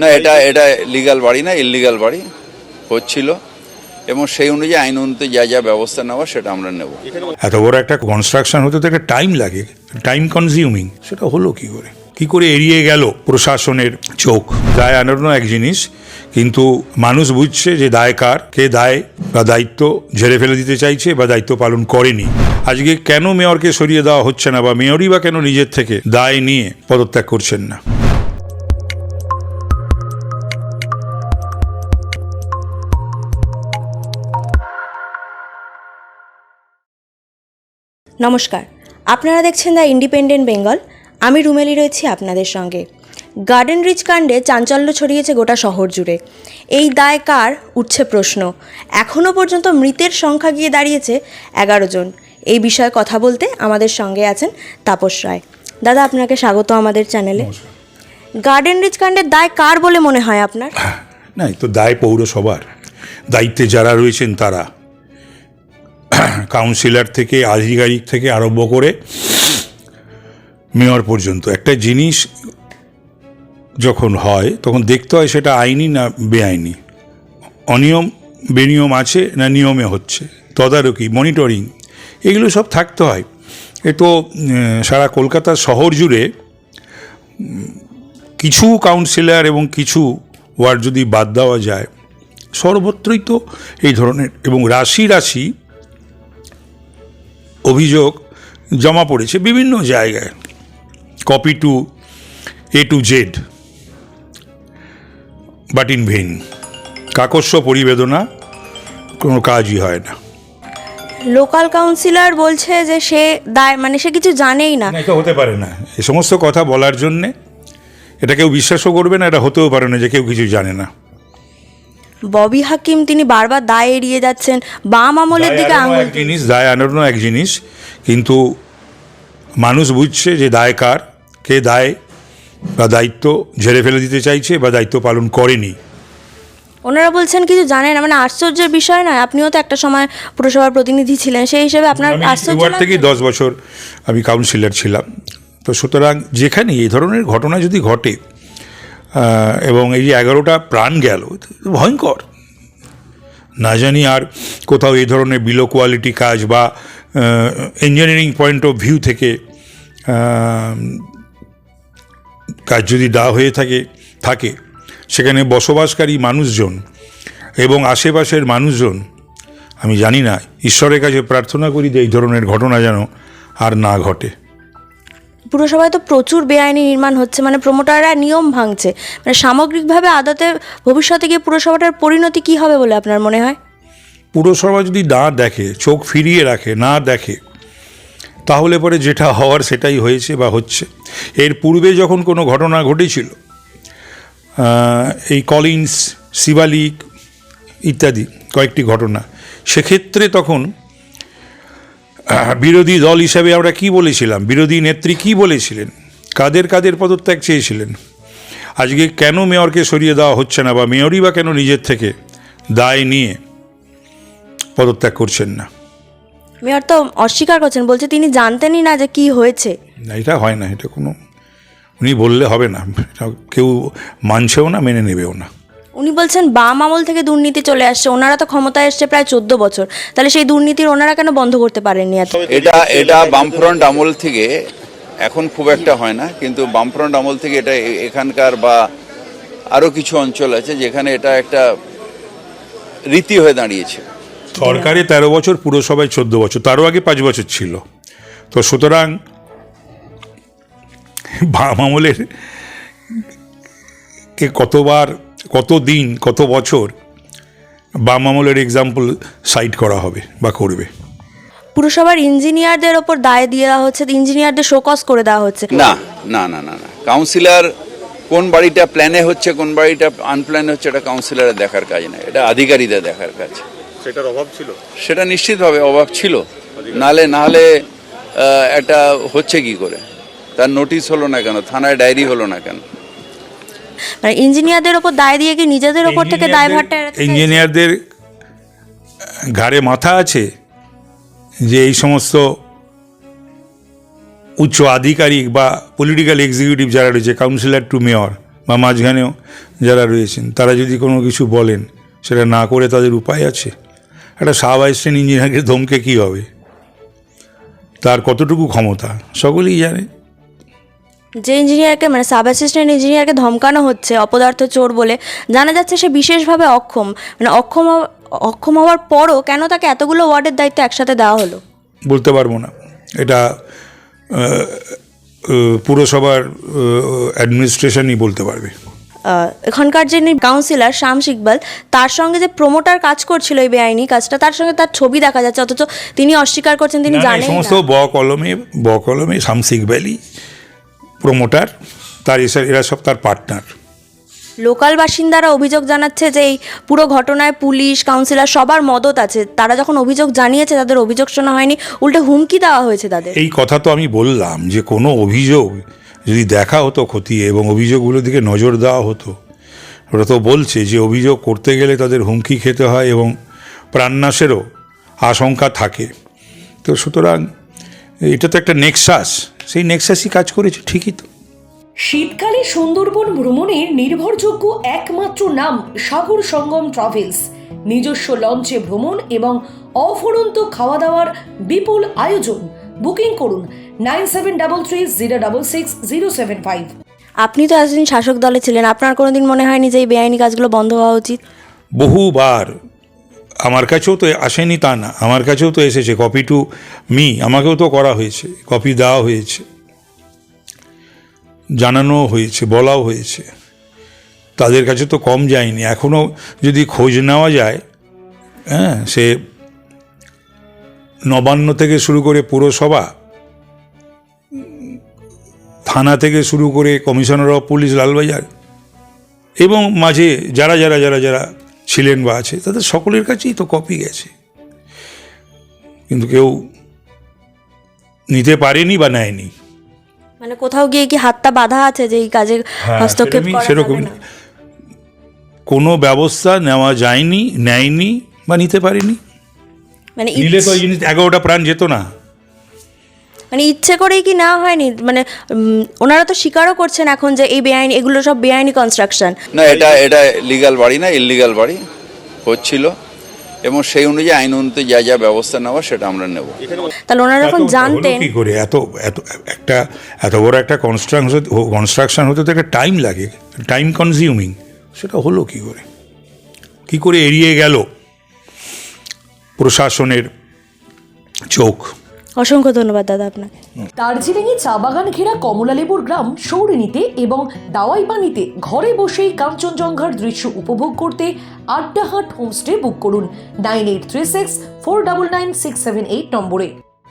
না, এটা এটা লিগাল বাড়ি না ইললিগাল বাড়ি। হচ্ছিল। এবং সেই অনুযায়ী আইন অনুযায়ী যা যা ব্যবস্থা নেওয়া সেটা আমরা নেব। এত বড় একটা কনস্ট্রাকশন হতে তো একটা টাইম লাগে টাইম কনজিউমিং সেটা হলো কি করে? কি করে এড়িয়ে গেল প্রশাসনের চোখ? দায় আনানো এক জিনিস, কিন্তু মানুষ বুঝছে যে দায় কার, কে দায় বা দায়িত্ব ঝেড়ে ফেলে দিতে চাইছে বা দায়িত্ব পালন করেনি। আজকে কেন মেয়রকে সরিয়ে দেওয়া হচ্ছে না বা মেয়রই বা কেন নিজের থেকে দায় নিয়ে পদত্যাগ করছেন না? নমস্কার। আপনারা দেখছেন দ্য ইন্ডিপেন্ডেন্ট বেঙ্গল। আমি রুমেলি রয়েছি আপনাদের সঙ্গে। গার্ডেন রিচ কাণ্ডে চাঞ্চল্য ছড়িয়েছে গোটা শহর জুড়ে। এই দায় কার? উঠছে প্রশ্ন। এখনও পর্যন্ত মৃতের সংখ্যা গিয়ে দাঁড়িয়েছে এগারো জন। এই বিষয়ে কথা বলতে আমাদের সঙ্গে আছেন তাপস রায়। দাদা আপনাকে স্বাগত আমাদের চ্যানেলে। গার্ডেন রিচ কাণ্ডের দায় কার বলে মনে হয় আপনার? না এই তো দায় পৌরসভার। দায়িত্বে যারা রয়েছেন তারা। কাউন্সিলর থেকে, আধিকারিক থেকে আরম্ভ করে মেয়র পর্যন্ত। একটা জিনিস যখন হয়, তখন দেখতে হয় সেটা আইনি না বেআইনি। অনিয়ম বেনিয়ম আছে না নিয়মে হচ্ছে? তদারকি মনিটরিং এগুলো সব থাকতে হয়। এ তো সারা কলকাতা শহর জুড়ে কিছু কাউন্সিলর এবং কিছু ওয়ার্ড যদি বাদ দেওয়া যায়, সর্বত্রই তো এই ধরনের এবং রাশি রাশি অভিযোগ জমা পড়েছে বিভিন্ন জায়গায়। Copy to A to Z but in vain কাকস্য পরিবেদনা কোনো কাজই হয় না। লোকাল কাউন্সিলর বলছে যে সে দায় মানে সে কিছু জানেই না এটা হতে পারে না। এ সমস্ত কথা বলার জন্যে এটা কেউ বিশ্বাসও করবে না এটা হতেও পারে না যে কেউ কিছু জানে না। ববি হাকিম তিনি বারবার দায় এড়িয়ে যাচ্ছেন বাম আমলের দিকে আঙুল এক জিনিস দায় আনানো এক জিনিস কিন্তু মানুষ বুঝছে যে দায় কার কে দায় বা দায়িত্ব ঝেড়ে ফেলে দিতে চাইছে বা দায়িত্ব পালন করেনি। ওনারা বলছেন কিছু জানেন না মানে আশ্চর্যের বিষয় নয় আপনিও তো একটা সময় পুরসভার প্রতিনিধি ছিলেন সেই হিসেবে আপনার আশ্চর্য থেকে দশ বছর আমি কাউন্সিলর ছিলাম। তো সুতরাং যেখানে এই ধরনের ঘটনা যদি ঘটে এবং এই যে এগারোটা প্রাণ গেল ভয়ঙ্কর। না জানি আর কোথাও এই ধরনের বিলো কোয়ালিটি কাজ বা ইঞ্জিনিয়ারিং পয়েন্ট অফ ভিউ থেকে কাজ যদি দেওয়া হয়ে থাকে থাকে, সেখানে বসবাসকারী মানুষজন এবং আশেপাশের মানুষজন, আমি জানি না, ঈশ্বরের কাছে প্রার্থনা করি যে এই ধরনের ঘটনা যেন আর না ঘটে। পুরসভায় তো প্রচুর বেআইনি নির্মাণ হচ্ছে মানে প্রমোটাররা নিয়ম ভাঙছে। মানে সামগ্রিকভাবে আদাতে ভবিষ্যতে গিয়ে পুরসভাটার পরিণতি কি হবে বলে আপনার মনে হয়? পুরসভা যদি না দেখে, চোখ ফিরিয়ে রাখে, না দেখে, তাহলে পরে যেটা হওয়ার সেটাই হয়েছে বা হচ্ছে। এর পূর্বে যখন কোনো ঘটনা ঘটেছিল এই কলিন্স, শিবালিক ইত্যাদি কয়েকটি ঘটনা, সেক্ষেত্রে তখন বিরোধী দল হিসাবে আমরা কি বলেছিলাম? বিরোধী নেত্রী কি বলেছিলেন? কাদের কাদের পদত্যাগ চেয়েছিলেন? আজকে কেন মেয়রকে সরিয়ে দেওয়া হচ্ছে না বা মেয়রই বা কেন নিজের থেকে দায় নিয়ে পদত্যাগ করছেন না? মেয়র তো অস্বীকার করছেন বলছে তিনি জানতেনই না যে কি হয়েছে। না এটা হয় না এটা কোনো উনি বললে হবে না। কেউ মানছেও না মেনে নেবেও না। উনি বলছেন বাম আমল থেকে দুর্নীতি চলে আসছে। ওনারা তো ক্ষমতায় এসছে প্রায় চোদ্দ বছর। তাহলে সেই দুর্নীতির ওনারা কেন বন্ধ করতে পারেননি এটা এটা বামফ্রন্ট আমল থেকে এখন খুব একটা হয় না কিন্তু বামফ্রন্ট আমল থেকে এটা এ- এখানকার বা আরও কিছু অঞ্চল আছে যেখানে এটা একটা রীতি হয়ে দাঁড়িয়েছে। সরকারে তেরো বছর পুরসভায় চোদ্দ বছর তারও আগে পাঁচ বছর ছিল। তো সুতরাং বাম আমলের কে কতবার কত দিন কত বছর বাম আমলের এক্সাম্পল সাইট করা হবে বা করবে? পুরসভার ইঞ্জিনিয়ারদের ওপর দায় দিয়ে দেওয়া হচ্ছে ইঞ্জিনিয়ারদের শোকস করে দেওয়া হচ্ছে। না না না না না। কাউন্সিলর কোন বাড়িটা প্ল্যানে হচ্ছে কোন বাড়িটা আনপ্ল্যানে হচ্ছে এটা কাউন্সিলরের দেখার কাজ না এটা আধিকারিকদের দেখার কাজ। সেটার অভাব ছিল? সেটা নিশ্চিতভাবে অভাব ছিল। নালে নাহলে একটা হচ্ছে কি করে? তার নোটিশ হলো না কেন? থানায় ডায়েরি হলো না কেন? মানে ইঞ্জিনিয়ারদের ওপর দায় দিয়ে কি নিজেদের ওপর থেকে দায়ভারটা ইঞ্জিনিয়ারদের ঘাড়ে মাথা আছে যে এই সমস্ত উচ্চ আধিকারিক বা পলিটিক্যাল এক্সিকিউটিভ যারা রয়েছে কাউন্সিলর টু মেয়র বা মাঝখানেও যারা রয়েছেন তারা যদি কোনো কিছু বলেন সেটা না করে তাদের উপায় আছে? একটা সাব ইঞ্জিনিয়ারকে ধমকে কী হবে? তার কতটুকু ক্ষমতা? সকলেই জানে। যে ইঞ্জিনিয়ারকে মানে সাব অ্যাসিস্ট্যান্ট ইঞ্জিনিয়ারকে ধমকানো হচ্ছে অপদার্থ চোর বলে জানা যাচ্ছে সে বিশেষভাবে অক্ষম। মানে অক্ষম অক্ষম হওয়ার পরও কেন তাকে এতগুলো ওয়ার্ডের দায়িত্ব একসাথে দেওয়া হলো? বলতে পারব না। এটা পুরসভার অ্যাডমিনিস্ট্রেশনই বলতে পারবে। এখানকার যে কাউন্সিলর শামস ইকবাল তার সঙ্গে যে প্রমোটার কাজ করছিল এই বেআইনি কাজটা তার সঙ্গে তার ছবি দেখা যাচ্ছে অথচ তিনি অস্বীকার করছেন তিনি জানেন সমস্ত ব কলমে ব কলমে শামসিক ভ্যালি প্রমোটার তার এরা সব তার পার্টনার লোকাল বাসিন্দারা অভিযোগ জানাচ্ছে যে এই পুরো ঘটনায় পুলিশ কাউন্সিলর সবার মদত আছে। তারা যখন অভিযোগ জানিয়েছে তাদের অভিযোগ শোনা হয়নি। উল্টে হুমকি দেওয়া হয়েছে তাদের। এই কথা তো আমি বললাম যে কোনো অভিযোগ যদি দেখা হতো খতিয়ে এবং অভিযোগগুলোর দিকে নজর দেওয়া হতো ওরা তো বলছে যে অভিযোগ করতে গেলে তাদের হুমকি খেতে হয় এবং প্রাণনাশেরও আশঙ্কা থাকে। তো সুতরাং এটা তো একটা নেক্সাস সেই নেক্সাসই কাজ করেছে ঠিকই তো। শীতকালে সুন্দরবন ভ্রমণের নির্ভরযোগ্য একমাত্র নাম সাগর সঙ্গম ট্রাভেলস। নিজস্ব লঞ্চে ভ্রমণ এবং অফুরন্ত খাওয়া দাওয়ার বিপুল আয়োজন। বুকিং করুন nine seven double three zero double six zero seven five. আপনি তো এতদিন শাসক দলে ছিলেন আপনার কোনোদিন মনে হয়নি যে এই বেআইনি কাজগুলো বন্ধ হওয়া উচিত? বহুবার আমার কাছেও তো আসেনি তা না। আমার কাছেও তো এসেছে কপি টু মি আমাকেও তো করা হয়েছে কপি দেওয়া হয়েছে। জানানো হয়েছে, বলাও হয়েছে। তাদের কাছে তো কম যায়নি। এখনও যদি খোঁজ নেওয়া যায় হ্যাঁ সে নবান্ন থেকে শুরু করে পুরসভা, থানা থেকে শুরু করে কমিশনার অফ পুলিশ, লালবাজার, এবং মাঝে যারা যারা যারা যারা ছিলেন বা আছে তাদের সকলের কাছেই তো কপি গেছে। কিন্তু কেউ নিতে পারেনি বা নেয়নি। মানে কোথাও গিয়ে কি হাতটা বাধা আছে যে এই কাজে হস্তক্ষেপ করা যাবে না? কোনো ব্যবস্থা নেওয়া যায়নি নেয়নি বা নিতে পারেনি। মানে নিলে তো জিনিস এগারোটা প্রাণ যেত না। মানে ইচ্ছে করেই কি না হয়নি? মানে ওনারা তো স্বীকারও করছেন এখন যে এই বেআইনি এগুলো সব বেআইনি কনস্ট্রাকশন না এটা এটা লিগাল বাড়ি না ইলিগাল বাড়ি। হচ্ছিল। এবং সেই অনুযায়ী আইন অনুযায়ী যা যা ব্যবস্থা নেওয়া সেটা আমরা নেব। তাহলে ওনারা এখন জানতেন কি করে? এত এত একটা এত বড় একটা কনস্ট্রাকশন কনস্ট্রাকশন হতে তো একটা টাইম লাগে টাইম কনজিউমিং সেটা হলো কি করে? কি করে এড়িয়ে গেল প্রশাসনের চোখ? অসংখ্য ধন্যবাদ দাদা আপনাকে। দার্জিলিংয়ে চা বাগান ঘেরা কমলালেবুর গ্রাম সৌরিনীতে এবং দাওয়াই পানিতে ঘরে বসেই কাঞ্চনজঙ্ঘার দৃশ্য উপভোগ করতে আড্ডাহাট হোমস্টে বুক করুন nine eight three six four double nine six seven eight নম্বরে।